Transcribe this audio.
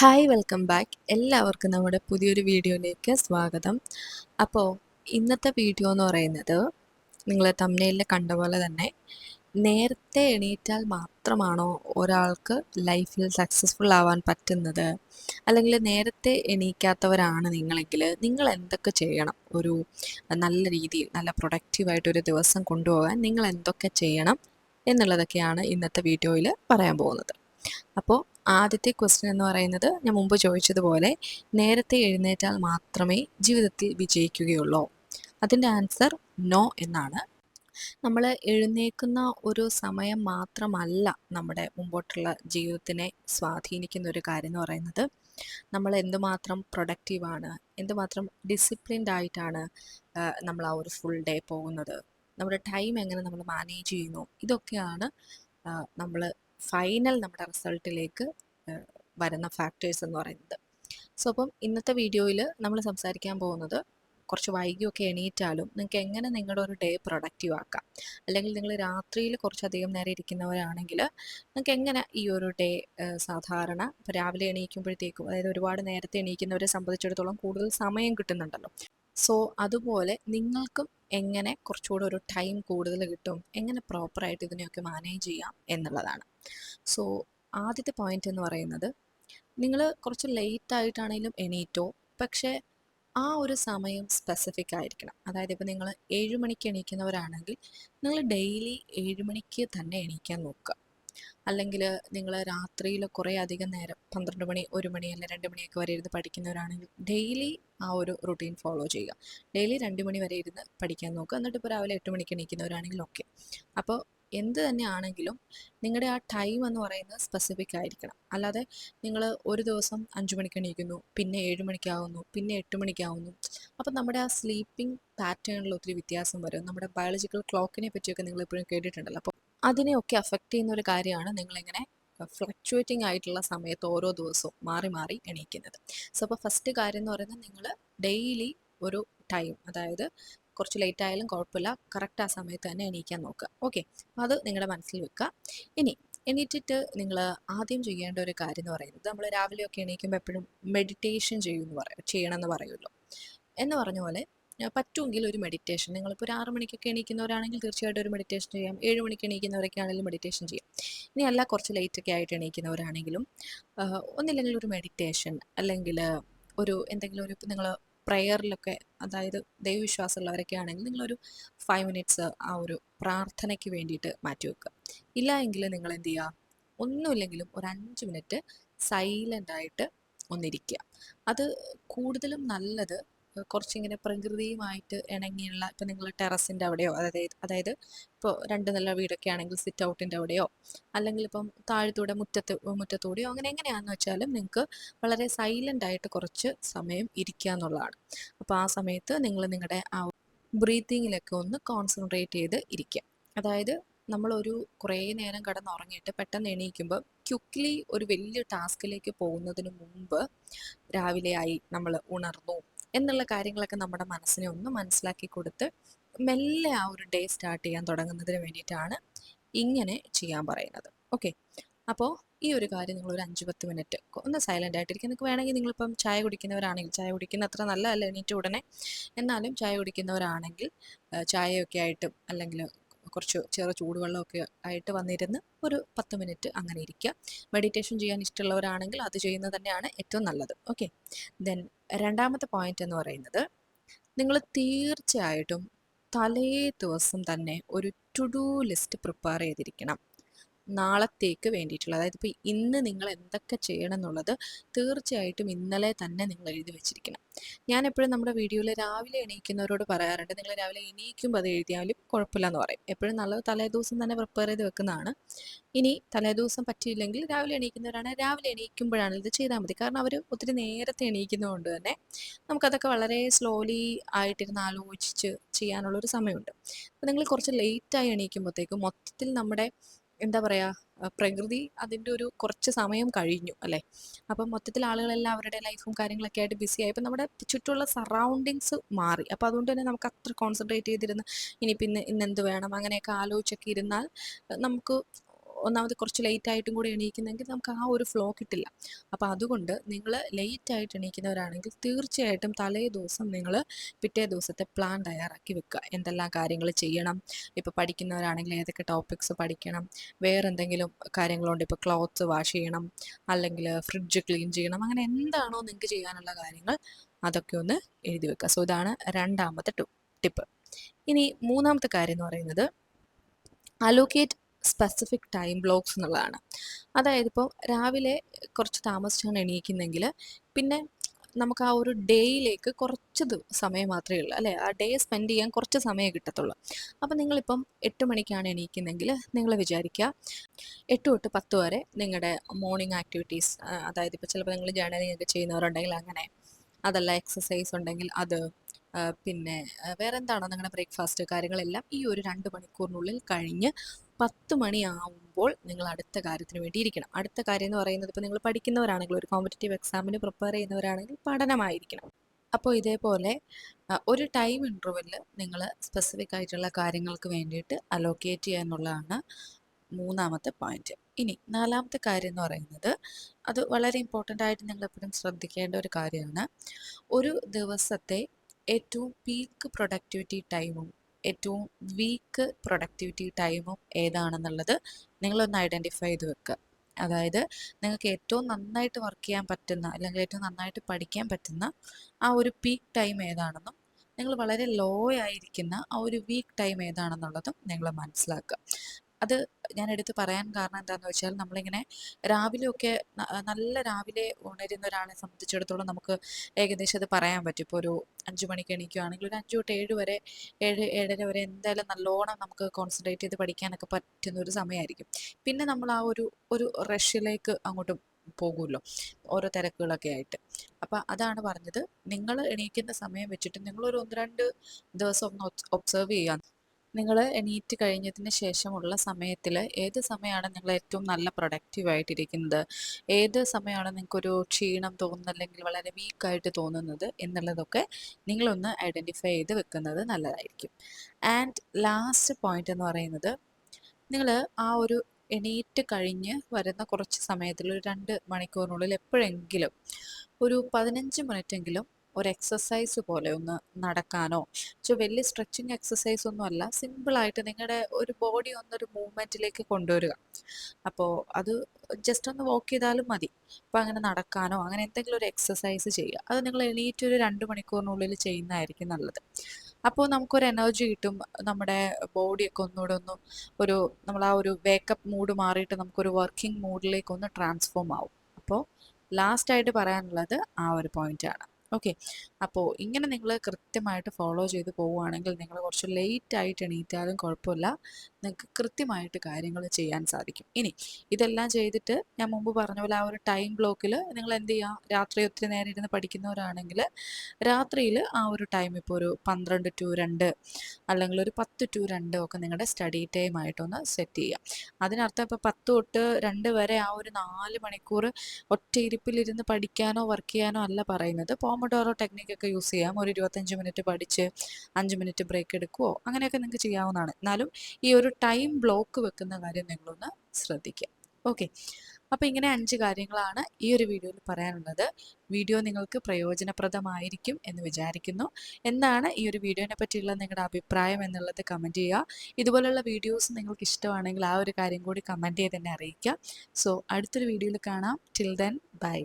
Hi welcome back എല്ലാവർക്കും നമ്മുടെ പുതിയൊരു വീഡിയോയിലേക്ക് സ്വാഗതം. അപ്പോൾ ഇന്നത്തെ വീഡിയോ എന്ന് പറയുന്നത് നിങ്ങൾ തമ്മിലിൽ കണ്ട പോലെ തന്നെ നേരത്തെ എണീറ്റാൽ മാത്രമാണോ ഒരാൾക്ക് ലൈഫിൽ സക്സസ്ഫുൾ ആവാൻ പറ്റുന്നത്? അല്ലെങ്കിൽ നേരത്തെ എണീക്കാത്തവരാണ് നിങ്ങളെങ്കിൽ നിങ്ങൾ എന്തൊക്കെ ചെയ്യണം? ഒരു നല്ല രീതിയിൽ നല്ല പ്രൊഡക്റ്റീവായിട്ടൊരു ദിവസം കൊണ്ടുപോകാൻ നിങ്ങൾ എന്തൊക്കെ ചെയ്യണം? എന്നുള്ളതൊക്കെയാണ് ഇന്നത്തെ വീഡിയോയിൽ പറയാൻ പോകുന്നത്. അപ്പോൾ ആദ്യത്തെ ക്വസ്റ്റ്യൻ എന്ന് പറയുന്നത് ഞാൻ മുമ്പ് ചോദിച്ചതുപോലെ നേരത്തെ എഴുന്നേറ്റാൽ മാത്രമേ ജീവിതത്തിൽ വിജയിക്കുകയുള്ളൂ. അതിന്റെ ആൻസർ നോ എന്നാണ്. നമ്മൾ എഴുന്നേക്കുന്ന ഒരു സമയം മാത്രമല്ല നമ്മുടെ മുമ്പോട്ടുള്ള ജീവിതത്തിനെ സ്വാധീനിക്കുന്ന ഒരു കാര്യം എന്ന് പറയുന്നത്. നമ്മൾ എന്തുമാത്രം പ്രൊഡക്റ്റീവാണ് എന്തുമാത്രം ഡിസിപ്ലിൻഡ് ആയിട്ടാണ് നമ്മൾ ആ ഒരു ഫുൾ ഡേ പോകുന്നത്. നമ്മുടെ ടൈം എങ്ങനെ നമ്മൾ മാനേജ് ചെയ്യുന്നു? ഇതൊക്കെയാണ് നമ്മൾ ഫൈനൽ നമ്മുടെ റിസൾട്ടിലേക്ക് വരുന്ന ഫാക്ടേഴ്സ് എന്ന് പറയുന്നത്. സോ അപ്പം ഇന്നത്തെ വീഡിയോയിൽ നമ്മൾ സംസാരിക്കാൻ പോകുന്നത് കുറച്ച് വൈകിയൊക്കെ എണീറ്റാലും നിങ്ങൾക്ക് എങ്ങനെ നിങ്ങളുടെ ഒരു ഡേ പ്രൊഡക്റ്റീവ് ആക്കാം? അല്ലെങ്കിൽ നിങ്ങൾ രാത്രിയിൽ കുറച്ചധികം നേരം ഇരിക്കുന്നവരാണെങ്കിൽ നിങ്ങൾക്ക് എങ്ങനെ ഈ ഒരു ഡേ സാധാരണ ഇപ്പോൾ രാവിലെ എണീക്കുമ്പോഴത്തേക്കും അതായത് ഒരുപാട് നേരത്തെ എണീക്കുന്നവരെ സംബന്ധിച്ചിടത്തോളം കൂടുതൽ സമയം കിട്ടുന്നുണ്ടല്ലോ. സോ അതുപോലെ നിങ്ങൾക്കും എങ്ങനെ കുറച്ചുകൂടെ ഒരു ടൈം കൂടുതൽ കിട്ടും എങ്ങനെ പ്രോപ്പറായിട്ട് ഇതിനെയൊക്കെ മാനേജ് ചെയ്യാം എന്നുള്ളതാണ്. സോ ആദ്യത്തെ പോയിന്റ് എന്ന് പറയുന്നത് നിങ്ങൾ കുറച്ച് ലേറ്റ് ആയിട്ടാണെങ്കിലും എണീറ്റോ പക്ഷേ ആ ഒരു സമയം സ്പെസിഫിക് ആയിരിക്കണം. അതായത് ഇപ്പോൾ നിങ്ങൾ ഏഴ് മണിക്ക് എണീക്കുന്നവരാണെങ്കിൽ നിങ്ങൾ ഡെയിലി ഏഴ് മണിക്ക് തന്നെ എണീക്കാൻ നോക്കുക. അല്ലെങ്കിൽ നിങ്ങൾ രാത്രിയിൽ കുറേ അധികം നേരം പന്ത്രണ്ട് മണി ഒരു മണി അല്ലെങ്കിൽ രണ്ട് മണിയൊക്കെ വരെ ഇരുന്ന് പഠിക്കുന്നവരാണെങ്കിൽ ഡെയിലി ആ ഒരു റുട്ടീൻ ഫോളോ ചെയ്യുക. ഡെയിലി രണ്ട് മണി വരെ ഇരുന്ന് പഠിക്കാൻ നോക്കുക. എന്നിട്ട് ഇപ്പോൾ രാവിലെ എട്ട് മണിക്ക് എണീക്കുന്നവരാണെങ്കിൽ ഓക്കെ. അപ്പോൾ എന്ത് തന്നെ ആണെങ്കിലും നിങ്ങളുടെ ആ ടൈം എന്ന് പറയുന്നത് സ്പെസിഫിക് ആയിരിക്കണം. അല്ലാതെ നിങ്ങൾ ഒരു ദിവസം അഞ്ച് മണിക്ക് എണീക്കുന്നു പിന്നെ ഏഴ് മണിക്കാവുന്നു പിന്നെ എട്ട് മണിക്കാവുന്നു. അപ്പം നമ്മുടെ ആ സ്ലീപ്പിംഗ് പാറ്റേണിൽ ഒത്തിരി വ്യത്യാസം വരും. നമ്മുടെ ബയോളജിക്കൽ ക്ലോക്കിനെ പറ്റിയൊക്കെ നിങ്ങൾ എപ്പോഴും കേട്ടിട്ടുണ്ടല്ലോ. അപ്പോൾ അതിനെയൊക്കെ അഫക്റ്റ് ചെയ്യുന്ന ഒരു കാര്യമാണ് നിങ്ങളിങ്ങനെ ഫ്ലക്ച്വേറ്റിംഗ് ആയിട്ടുള്ള സമയത്ത് ഓരോ ദിവസവും മാറി മാറി എണീക്കുന്നത്. സോ അപ്പോൾ ഫസ്റ്റ് കാര്യം എന്ന് പറയുന്നത് നിങ്ങൾ ഡെയിലി ഒരു ടൈം അതായത് കുറച്ച് ലേറ്റ് ആയാലും കുഴപ്പമില്ല കറക്റ്റ് ആ സമയത്ത് തന്നെ എണീക്കാൻ നോക്കുക. ഓക്കെ അത് നിങ്ങളുടെ മനസ്സിൽ വെക്കുക. ഇനി എണീറ്റിട്ട് നിങ്ങൾ ആദ്യം ചെയ്യേണ്ട ഒരു കാര്യം എന്ന് പറയുന്നത് നമ്മൾ രാവിലെയൊക്കെ എണീക്കുമ്പോൾ എപ്പോഴും മെഡിറ്റേഷൻ ചെയ്യുമെന്ന് പറയും ചെയ്യണമെന്ന് പറയുമല്ലോ. എന്ന് പറഞ്ഞ പോലെ പറ്റുമെങ്കിൽ ഒരു മെഡിറ്റേഷൻ നിങ്ങളിപ്പോൾ ഒരു ആറ് മണിക്കൊക്കെ എണീക്കുന്നവരാണെങ്കിൽ തീർച്ചയായിട്ടും ഒരു മെഡിറ്റേഷൻ ചെയ്യാം. ഏഴ് മണിക്ക് എണീക്കുന്നവരൊക്കെ ആണെങ്കിലും മെഡിറ്റേഷൻ ചെയ്യാം. ഇനി അല്ല കുറച്ച് ലേറ്റൊക്കെ ആയിട്ട് എണീക്കുന്നവരാണെങ്കിലും ഒന്നില്ലെങ്കിൽ ഒരു മെഡിറ്റേഷൻ അല്ലെങ്കിൽ ഒരു എന്തെങ്കിലും ഒരു നിങ്ങൾ പ്രയറിലൊക്കെ അതായത് ദൈവവിശ്വാസമുള്ളവരൊക്കെ ആണെങ്കിൽ നിങ്ങളൊരു ഫൈവ് മിനിറ്റ്സ് ആ ഒരു പ്രാർത്ഥനയ്ക്ക് വേണ്ടിയിട്ട് മാറ്റി വെക്കുക. ഇല്ല എങ്കിൽ നിങ്ങൾ എന്ത് ചെയ്യുക? ഒന്നുമില്ലെങ്കിലും ഒരു അഞ്ച് മിനിറ്റ് സൈലന്റ് ആയിട്ട് ഒന്നിരിക്കുക. അത് കൂടുതലും നല്ലത് കുറച്ചിങ്ങനെ പ്രകൃതിയുമായിട്ട് ഇണങ്ങിയുള്ള ഇപ്പം നിങ്ങൾ ടെറസിന്റെ അവിടെയോ അതായത് അതായത് ഇപ്പോൾ രണ്ട് നല്ല വീടൊക്കെ ആണെങ്കിൽ സിറ്റ് ഔട്ടിന്റെ അവിടെയോ അല്ലെങ്കിൽ ഇപ്പം താഴത്തൂടെ മുറ്റത്ത് മുറ്റത്തൂടെയോ അങ്ങനെ എങ്ങനെയാണെന്ന് വെച്ചാലും നിങ്ങൾക്ക് വളരെ സൈലന്റ് ആയിട്ട് കുറച്ച് സമയം ഇരിക്കുക എന്നുള്ളതാണ്. അപ്പോൾ ആ സമയത്ത് നിങ്ങൾ നിങ്ങളുടെ ആ ബ്രീത്തിങ്ങിലൊക്കെ ഒന്ന് കോൺസെൻട്രേറ്റ് ചെയ്ത് ഇരിക്കുക. അതായത് നമ്മളൊരു കുറേ നേരം കിടന്നുറങ്ങിയിട്ട് പെട്ടെന്ന് എണീക്കുമ്പോൾ ക്യുക്ലി ഒരു വലിയ ടാസ്കിലേക്ക് പോകുന്നതിന് മുമ്പ് രാവിലെയായി നമ്മൾ ഉണർന്നു. എന്നുള്ള കാര്യങ്ങളൊക്കെ നമ്മുടെ മനസ്സിനെ ഒന്ന് മനസ്സിലാക്കി കൊടുത്ത് മെല്ലെ ആ ഒരു ഡേ സ്റ്റാർട്ട് ചെയ്യാൻ തുടങ്ങുന്നതിന് വേണ്ടിയിട്ടാണ് ഇങ്ങനെ ചെയ്യാൻ പറയുന്നത്. ഓക്കെ അപ്പോൾ ഈ ഒരു കാര്യം നിങ്ങൾ ഒരു അഞ്ച് പത്ത് മിനിറ്റ് ഒന്ന് സൈലന്റ് ആയിട്ടിരിക്കും. നിങ്ങൾക്ക് വേണമെങ്കിൽ നിങ്ങളിപ്പം ചായ കുടിക്കുന്നവരാണെങ്കിൽ ചായ കുടിക്കുന്ന അത്ര നല്ലതല്ല എണീറ്റ് ഉടനെ. എന്നാലും ചായ കുടിക്കുന്നവരാണെങ്കിൽ ചായയൊക്കെ ആയിട്ടും അല്ലെങ്കിൽ കുറച്ച് ചെറു ചൂടുവെള്ളമൊക്കെ ആയിട്ട് വന്നിരുന്ന് ഒരു പത്ത് മിനിറ്റ് അങ്ങനെ ഇരിക്കുക മെഡിറ്റേഷൻ ചെയ്യാൻ ഇഷ്ടമുള്ളവരാണെങ്കിൽ അത് ചെയ്യുന്നത് തന്നെയാണ് ഏറ്റവും നല്ലത്. ഓക്കെ ദെൻ രണ്ടാമത്തെ പോയിന്റ് എന്ന് പറയുന്നത് നിങ്ങൾ തീർച്ചയായിട്ടും തലേ ദിവസം തന്നെ ഒരു ടു ഡു ലിസ്റ്റ് പ്രിപ്പയർ ചെയ്തിരിക്കണം. നാളത്തേക്ക് വേണ്ടിയിട്ടുള്ള അതായത് ഇപ്പോൾ ഇന്ന് നിങ്ങൾ എന്തൊക്കെ ചെയ്യണം എന്നുള്ളത് തീർച്ചയായിട്ടും ഇന്നലെ തന്നെ നിങ്ങൾ എഴുതി വെച്ചിരിക്കണം. ഞാൻ എപ്പോഴും നമ്മുടെ വീഡിയോയിൽ രാവിലെ എണീക്കുന്നവരോട് പറയാറുണ്ട് നിങ്ങൾ രാവിലെ എണീക്കുമ്പോൾ അത് എഴുതിയാലും കുഴപ്പമില്ല എന്ന് പറയും. എപ്പോഴും നല്ലത് തലേദിവസം തന്നെ പ്രിപ്പയർ ചെയ്ത് വെക്കുന്നതാണ്. ഇനി തലേദിവസം പറ്റിയില്ലെങ്കിൽ രാവിലെ എണീക്കുന്നവരാണ് രാവിലെ എണീക്കുമ്പോഴാണ് ഇത് ചെയ്താൽ മതി. കാരണം അവർ ഒത്തിരി നേരത്തെ എണീക്കുന്നതുകൊണ്ട് തന്നെ നമുക്കതൊക്കെ വളരെ സ്ലോലി ആയിട്ടിരുന്ന് ആലോചിച്ച് ചെയ്യാനുള്ളൊരു സമയമുണ്ട്. അപ്പോൾ നിങ്ങൾ കുറച്ച് ലേറ്റായി എണീക്കുമ്പോഴത്തേക്കും മൊത്തത്തിൽ നമ്മുടെ എന്താ പറയുക പ്രകൃതി അതിന്റെ ഒരു കുറച്ച് സമയം കഴിഞ്ഞു അല്ലേ? അപ്പം മൊത്തത്തിൽ ആളുകളെല്ലാം അവരുടെ ലൈഫും കാര്യങ്ങളൊക്കെ ആയിട്ട് ബിസി ആയി. അപ്പം നമ്മുടെ ചുറ്റുമുള്ള സറൗണ്ടിങ്സ് മാറി. അപ്പോൾ അതുകൊണ്ട് തന്നെ നമുക്ക് അത്ര കോൺസെൻട്രേറ്റ് ചെയ്തിരുന്ന ഇനി പിന്നെ ഇന്ന് എന്ത് വേണം? അങ്ങനെയൊക്കെ ആലോചിച്ചൊക്കെ ഇരുന്നാൽ നമുക്ക് ഒന്നാമത് കുറച്ച് ലേറ്റ് ആയിട്ടും കൂടി എണീക്കുന്നെങ്കിൽ നമുക്ക് ആ ഒരു ഫ്ലോ കിട്ടില്ല. അപ്പോൾ അതുകൊണ്ട് നിങ്ങൾ ലേറ്റ് ആയിട്ട് എണീക്കുന്നവരാണെങ്കിൽ തീർച്ചയായിട്ടും തലേ ദിവസം നിങ്ങൾ പിറ്റേ ദിവസത്തെ പ്ലാൻ തയ്യാറാക്കി വെക്കുക. എന്തെല്ലാം കാര്യങ്ങൾ ചെയ്യണം? ഇപ്പോൾ പഠിക്കുന്നവരാണെങ്കിൽ ഏതൊക്കെ ടോപ്പിക്സ് പഠിക്കണം? വേറെ എന്തെങ്കിലും കാര്യങ്ങളുണ്ട്. ഇപ്പോൾ ക്ലോത്ത്സ് വാഷ് ചെയ്യണം. അല്ലെങ്കിൽ ഫ്രിഡ്ജ് ക്ലീൻ ചെയ്യണം. അങ്ങനെ എന്താണോ നിങ്ങൾക്ക് ചെയ്യാനുള്ള കാര്യങ്ങൾ അതൊക്കെ ഒന്ന് എഴുതി വെക്കുക. സോ ഇതാണ് രണ്ടാമത്തെ ടിപ്പ് ഇനി മൂന്നാമത്തെ കാര്യം എന്ന് പറയുന്നത് അലോക്കേറ്റ് സ്പെസിഫിക് ടൈം ബ്ലോക്സ് എന്നുള്ളതാണ്. അതായത് ഇപ്പോൾ രാവിലെ കുറച്ച് താമസിച്ചാണ് എണീക്കുന്നെങ്കിൽ പിന്നെ നമുക്ക് ആ ഒരു ഡേയിലേക്ക് കുറച്ച് സമയം മാത്രമേ ഉള്ളൂ. അല്ലേ? ആ ഡേ സ്പെൻഡ് ചെയ്യാൻ കുറച്ച് സമയം കിട്ടത്തുള്ളൂ. അപ്പം നിങ്ങളിപ്പം എട്ട് മണിക്കാണ് എണീക്കുന്നതെങ്കിൽ നിങ്ങൾ വിചാരിക്കുക എട്ട് തൊട്ട് പത്ത് വരെ നിങ്ങളുടെ മോർണിംഗ് ആക്ടിവിറ്റീസ് അതായത് ഇപ്പോൾ ചിലപ്പോൾ നിങ്ങൾ ജേണലിംഗ് ഒക്കെ ചെയ്യുന്നവരുണ്ടെങ്കിൽ അങ്ങനെ അതല്ല എക്സസൈസ് ഉണ്ടെങ്കിൽ അത് പിന്നെ വേറെ എന്താണോ നിങ്ങളുടെ ബ്രേക്ക്ഫാസ്റ്റ് കാര്യങ്ങളെല്ലാം ഈ ഒരു രണ്ട് മണിക്കൂറിനുള്ളിൽ കഴിഞ്ഞ് പത്ത് മണിയാവുമ്പോൾ നിങ്ങൾ അടുത്ത കാര്യത്തിന് വേണ്ടി ഇരിക്കണം അടുത്ത കാര്യം എന്ന് പറയുന്നത് ഇപ്പോൾ നിങ്ങൾ പഠിക്കുന്നവരാണെങ്കിൽ ഒരു കോമ്പറ്റേറ്റീവ് എക്സാമിന് പ്രിപ്പയർ ചെയ്യുന്നവരാണെങ്കിൽ പഠനമായിരിക്കണം. അപ്പോൾ ഇതേപോലെ ഒരു ടൈം ഇന്റർവെല്ലിൽ നിങ്ങൾ സ്പെസിഫിക് ആയിട്ടുള്ള കാര്യങ്ങൾക്ക് വേണ്ടിയിട്ട് അലോക്കേറ്റ് ചെയ്യുക എന്നുള്ളതാണ് മൂന്നാമത്തെ പോയിന്റ് ഇനി നാലാമത്തെ കാര്യം എന്ന് പറയുന്നത് അത് വളരെ ഇമ്പോർട്ടന്റ് ആയിട്ട് നിങ്ങൾ എപ്പോഴും ശ്രദ്ധിക്കേണ്ട ഒരു കാര്യമാണ്. ഒരു ദിവസത്തെ ഏറ്റവും പീക്ക് പ്രൊഡക്ടിവിറ്റി ടൈമും ഏറ്റവും വീക്ക് പ്രൊഡക്ടിവിറ്റി ടൈമും ഏതാണെന്നുള്ളത് നിങ്ങളൊന്ന് ഐഡന്റിഫൈ ചെയ്ത് വെക്കുക. അതായത് നിങ്ങൾക്ക് ഏറ്റവും നന്നായിട്ട് വർക്ക് ചെയ്യാൻ പറ്റുന്ന അല്ലെങ്കിൽ ഏറ്റവും നന്നായിട്ട് പഠിക്കാൻ പറ്റുന്ന ആ ഒരു പീക്ക് ടൈം ഏതാണെന്നും നിങ്ങൾ വളരെ ലോ ആയിരിക്കുന്ന ആ ഒരു വീക്ക് ടൈം ഏതാണെന്നുള്ളതും നിങ്ങൾ മനസ്സിലാക്കുക. അത് ഞാൻ എടുത്ത് പറയാൻ കാരണം എന്താണെന്ന് വെച്ചാൽ നമ്മളിങ്ങനെ രാവിലെയൊക്കെ നല്ല രാവിലെ ഉണരുന്ന ഒരാളെ സംബന്ധിച്ചിടത്തോളം നമുക്ക് ഏകദേശം അത് പറയാൻ പറ്റും. ഇപ്പോൾ ഒരു അഞ്ച് മണിക്ക് എണീക്കുകയാണെങ്കിൽ ഒരു അഞ്ച് തൊട്ട് ഏഴ് വരെ ഏഴ് ഏഴര വരെ എന്തായാലും നല്ലോണം നമുക്ക് കോൺസെൻട്രേറ്റ് ചെയ്ത് പഠിക്കാനൊക്കെ പറ്റുന്ന ഒരു സമയമായിരിക്കും പിന്നെ നമ്മൾ ആ ഒരു ഒരു റഷ്യയിലേക്ക് അങ്ങോട്ട് പോകുമല്ലോ ഓരോ തിരക്കുകളൊക്കെ ആയിട്ട്. അപ്പം അതാണ് പറഞ്ഞത്. നിങ്ങൾ എണീക്കുന്ന സമയം വെച്ചിട്ട് നിങ്ങളൊരു ഒന്ന് രണ്ട് ദിവസം ഒന്ന് ഒബ്സർവ് ചെയ്യാൻ നിങ്ങൾ എണീറ്റ് കഴിഞ്ഞതിന് ശേഷമുള്ള സമയത്തിൽ ഏത് സമയമാണ് നിങ്ങൾ ഏറ്റവും നല്ല പ്രൊഡക്റ്റീവായിട്ടിരിക്കുന്നത്? ഏത് സമയമാണ് നിങ്ങൾക്കൊരു ക്ഷീണം തോന്നുന്നത് അല്ലെങ്കിൽ വളരെ വീക്കായിട്ട് തോന്നുന്നത് എന്നുള്ളതൊക്കെ നിങ്ങളൊന്ന് ഐഡന്റിഫൈ ചെയ്ത് വെക്കുന്നത് നല്ലതായിരിക്കും. ആൻഡ് ലാസ്റ്റ് പോയിന്റ് എന്ന് പറയുന്നത് നിങ്ങൾ ആ ഒരു എണീറ്റ് കഴിഞ്ഞ് വരുന്ന കുറച്ച് സമയത്തിൽ ഒരു രണ്ട് മണിക്കൂറിനുള്ളിൽ എപ്പോഴെങ്കിലും ഒരു പതിനഞ്ച് മിനിറ്റെങ്കിലും ഒരു എക്സസൈസ് പോലെ ഒന്ന് നടക്കാനോ? സോ വലിയ സ്ട്രെച്ചിങ് എക്സസൈസ് ഒന്നും അല്ല. സിമ്പിളായിട്ട് നിങ്ങളുടെ ഒരു ബോഡി ഒന്നൊരു മൂവ്മെന്റിലേക്ക് കൊണ്ടുവരിക. അപ്പോൾ അത് ജസ്റ്റ് ഒന്ന് വാക്ക് ചെയ്താലും മതി. അപ്പോൾ അങ്ങനെ നടക്കാനോ അങ്ങനെ എന്തെങ്കിലും ഒരു എക്സസൈസ് ചെയ്യുക. അത് നിങ്ങൾ എണീറ്റ് ഒരു രണ്ട് മണിക്കൂറിനുള്ളിൽ ചെയ്യുന്നതായിരിക്കും നല്ലത്. അപ്പോൾ നമുക്കൊരു എനർജി കിട്ടും. നമ്മുടെ ബോഡിയൊക്കെ ഒന്നുകൂടെ ഒന്ന് ഒരു നമ്മൾ ആ ഒരു വേക്കപ്പ് മൂഡ് മാറിയിട്ട് നമുക്കൊരു വർക്കിംഗ് മൂഡിലേക്ക് ഒന്ന് ട്രാൻസ്ഫോം ആവും. അപ്പോൾ ലാസ്റ്റായിട്ട് പറയാനുള്ളത് ആ ഒരു പോയിന്റാണ് ഓക്കെ. അപ്പോൾ ഇങ്ങനെ നിങ്ങൾ കൃത്യമായിട്ട് ഫോളോ ചെയ്ത് പോവുകയാണെങ്കിൽ നിങ്ങൾ കുറച്ച് ലേറ്റ് ആയിട്ട് എണീറ്റാലും കുഴപ്പമില്ല. നിങ്ങൾക്ക് കൃത്യമായിട്ട് കാര്യങ്ങൾ ചെയ്യാൻ സാധിക്കും. ഇനി ഇതെല്ലാം ചെയ്തിട്ട് ഞാൻ മുമ്പ് പറഞ്ഞ പോലെ ആ ഒരു ടൈം ബ്ലോക്കിൽ നിങ്ങൾ എന്ത് ചെയ്യുക രാത്രി ഒത്തിരി നേരം ഇരുന്ന് പഠിക്കുന്നവരാണെങ്കിൽ രാത്രിയിൽ ആ ഒരു ടൈം ഇപ്പോൾ ഒരു പന്ത്രണ്ട് ടു രണ്ട് അല്ലെങ്കിൽ ഒരു പത്ത് ടു രണ്ട് ഒക്കെ നിങ്ങളുടെ സ്റ്റഡി ടൈം ആയിട്ടൊന്ന് സെറ്റ് ചെയ്യുക അതിനർത്ഥം ഇപ്പോൾ പത്ത് തൊട്ട് രണ്ട് വരെ ആ ഒരു നാല് മണിക്കൂർ ഒറ്റ ഇരിപ്പിലിരുന്ന് പഠിക്കാനോ വർക്ക് ചെയ്യാനോ അല്ല പറയുന്നത്. പോമഡോറോ ടെക്നിക്കൊക്കെ യൂസ് ചെയ്യാം. ഒരു ഇരുപത്തഞ്ച് മിനിറ്റ് പഠിച്ച് അഞ്ച് മിനിറ്റ് ബ്രേക്ക് എടുക്കുമോ അങ്ങനെയൊക്കെ നിങ്ങൾക്ക് ചെയ്യാവുന്നതാണ്. എന്നാലും ഈ ഒരു ടൈം ബ്ലോക്ക് വെക്കുന്ന കാര്യം നിങ്ങളൊന്ന് ശ്രദ്ധിക്കുക. ഓക്കെ അപ്പോൾ ഇങ്ങനെ അഞ്ച് കാര്യങ്ങളാണ് ഈ ഒരു വീഡിയോയിൽ പറയാനുള്ളത്. വീഡിയോ നിങ്ങൾക്ക് പ്രയോജനപ്രദമായിരിക്കും എന്ന് വിചാരിക്കുന്നു. എന്താണ് ഈ ഒരു വീഡിയോനെ പറ്റിയുള്ള നിങ്ങളുടെ അഭിപ്രായം എന്നുള്ളത് കമന്റ് ചെയ്യുക. ഇതുപോലുള്ള വീഡിയോസ് നിങ്ങൾക്ക് ഇഷ്ടമാണെങ്കിൽ ആ ഒരു കാര്യം കൂടി കമന്റ് ചെയ്ത് തന്നെ അറിയിക്കുക. സോ അടുത്തൊരു വീഡിയോയിൽ കാണാം. Till then bye